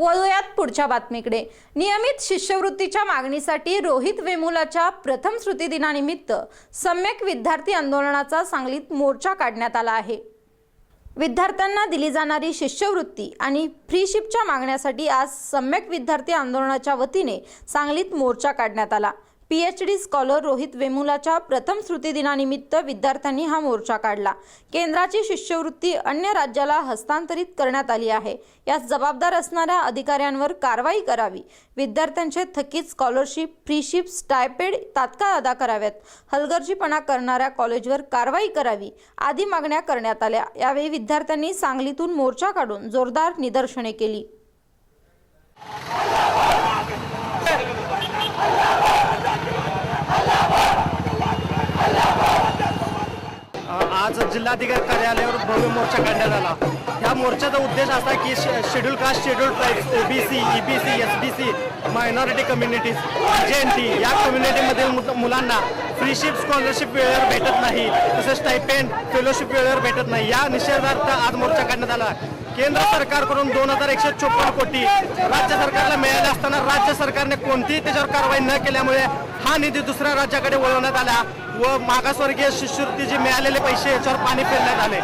वळूयात पुढच्या बातमीकडे. नियमित शिष्यवृत्तीच्या मागणीसाठी रोहित वेमुलाच्या प्रथम स्मृती दिनानिमित्त सम्यक विद्यार्थी आंदोलनाचा सांगलीत मोर्चा काढण्यात आला आहे. विद्यार्थ्यांना दिली जाणारी शिष्यवृत्ती आणि फ्रीशिपच्या मागण्यासाठी आज सम्यक विद्यार्थी आंदोलनाच्या वतीने सांगलीत मोर्चा काढण्यात आला. P H D scholar Rohit वेमुलाच्या प्रथम स्मृतिदिनानिमित्त विद्यार्थ्यांनी हा मोर्चा काढला. केंद्राची शिष्यवृत्ती अन्य राज्याला हस्तांतरित करण्यात आली आहे. यास जबाबदार असणाऱ्या अधिकाऱ्यांवर कारवाई करावी. विद्यार्थ्यांचे थकीत स्कॉलरशिप फ्रीशिप स्टायपेड तात्काळ अदा कराव्यात. हलगर्जीपणा करणाऱ्या कॉलेजवर कारवाई करावी आदी मागण्या करण्यात आल्या. यावेळी विद्यार्थ्यांनी सांगलीतून मोर्चा काढून जोरदार निदर्शने केली. आज जिल्हाधिकारी कार्यालयावर भव्य मोर्चा काढण्यात आला. या मोर्चाचा उद्देश असा की schedule caste schedule tribes OBC EBC S B C minority communities J N T या कम्युनिटीमधील मु- मुलांना फ्रीशिप स्कॉलरशिप वेळेवर भेटत नाही तसेच स्टायपेंड फेलोशिप वेळेवर भेटत नाही. या निषेधार्थ आज मोर्चा काढण्यात आला. केंद्र सरकारकडून दोन हजार एकशे चोपन्न कोटी राज्य सरकारला मिळाले असताना राज्य सरकारने कोणतीही त्याच्यावर कारवाई न केल्यामुळे हा निधी दुसऱ्या राज्याकडे वळवण्यात आला व मागासवर्गीय शिष्यवृत्ती जे मिळालेले पैसे याच्यावर पाणी फिरण्यात आले.